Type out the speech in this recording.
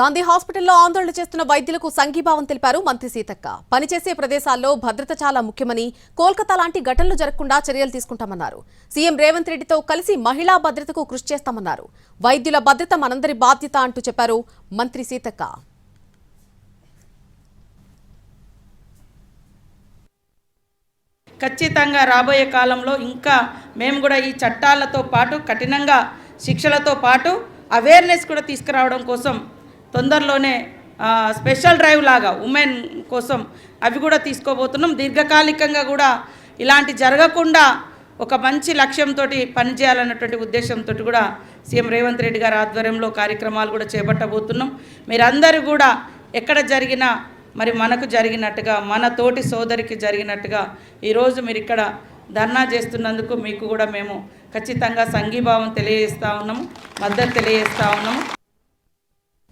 గాంధీ హాస్పిటల్లో ఆందోళన చేస్తున్న వైద్యులకు సంఘీభావం తెలిపారు మంత్రి సీతక్క. పనిచేసే ప్రదేశాల్లో భద్రత చాలా ముఖ్యమని కోల్కతా లాంటి ఘటనలు జరగకుండా చర్యలు తీసుకుంటామన్నారు. సీఎం రేవంత్ రెడ్డితో కలిసి మహిళా భద్రతకు కృషి చేస్తామన్నారు. వైద్యుల భద్రత మనందరి బాధ్యత అంటూ చెప్పారు మంత్రి సీతక్క. ఖచ్చితంగా రాబోయే కాలంలో ఇంకా మేము కూడా ఈ చట్టాలతో పాటు కఠినంగా శిక్షలతో పాటు అవేర్నెస్ కూడా తీసుకురావడం కోసం తొందరలోనే స్పెషల్ డ్రైవ్ లాగా ఉమెన్ కోసం అవి కూడా తీసుకోబోతున్నాం. దీర్ఘకాలికంగా కూడా ఇలాంటి జరగకుండా ఒక మంచి లక్ష్యంతో పనిచేయాలన్నటువంటి ఉద్దేశంతో కూడా సీఎం రేవంత్ రెడ్డి గారి ఆధ్వర్యంలో కార్యక్రమాలు కూడా చేపట్టబోతున్నాం. మీరందరూ కూడా ఎక్కడ జరిగినా మరి మనకు జరిగినట్టుగా మన తోటి సోదరికి జరిగినట్టుగా ఈరోజు మీరు ఇక్కడ ధర్నా చేస్తున్నందుకు మీకు కూడా మేము ఖచ్చితంగా సంఘీభావం తెలియజేస్తూ ఉన్నాము మద్దతు తెలియజేస్తూ ఉన్నాము.